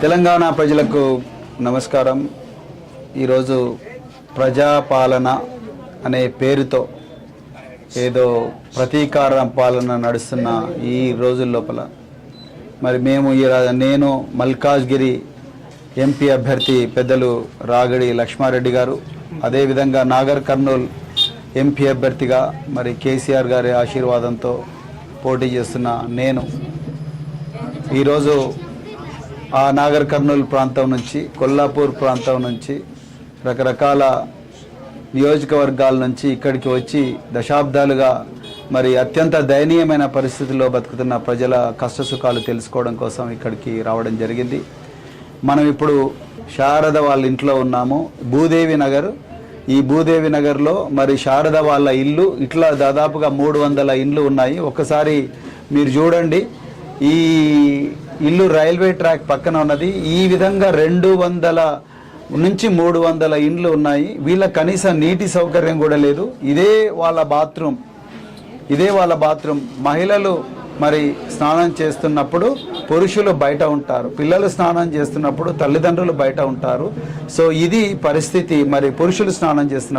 తెలంగాణ ప్రజలకు నమస్కారం. ఈరోజు ప్రజాపాలన అనే పేరుతో ఏదో ప్రతీకార పాలన నడుస్తున్న ఈ రోజుల లోపల. మరి మేము ఈ నేను మల్కాజ్గిరి ఎంపీ అభ్యర్థి పెద్దలు రాగడి లక్ష్మారెడ్డి గారు అదేవిధంగా నాగర్ కర్నూల్ ఎంపీ అభ్యర్థిగా మరి కేసీఆర్ గారి ఆశీర్వాదంతో పోటీ చేస్తున్న నేను. ఈరోజు ఆ నాగర్ కర్నూలు ప్రాంతం నుంచి కొల్లాపూర్ ప్రాంతం నుంచి రకరకాల నియోజకవర్గాల నుంచి ఇక్కడికి వచ్చి దశాబ్దాలుగా మరి అత్యంత దయనీయమైన పరిస్థితుల్లో బతుకుతున్న ప్రజల కష్టసుఖాలు తెలుసుకోవడం కోసం ఇక్కడికి రావడం జరిగింది. మనం ఇప్పుడు శారద వాళ్ళ ఇంట్లో ఉన్నాము. భూదేవి నగర్. ఈ భూదేవి నగర్లో మరి శారద వాళ్ళ ఇల్లు ఇట్లా దాదాపుగా మూడు వందల ఇండ్లు ఉన్నాయి. ఒకసారి మీరు చూడండి. ఈ ఇల్లు రైల్వే ట్రాక్ పక్కన ఉన్నది. ఈ విధంగా రెండు వందల నుంచి మూడు వందల ఇండ్లు ఉన్నాయి. వీళ్ళ కనీస నీటి సౌకర్యం కూడా లేదు. ఇదే వాళ్ళ బాత్రూమ్. ఇదే వాళ్ళ బాత్రూమ్. మహిళలు మరి స్నానం చేస్తున్నప్పుడు పురుషులు బయట ఉంటారు. పిల్లలు స్నానం చేస్తున్నప్పుడు తల్లిదండ్రులు బయట ఉంటారు. సో ఇది పరిస్థితి. మరి పురుషులు స్నానం చేస్తున్నప్పుడు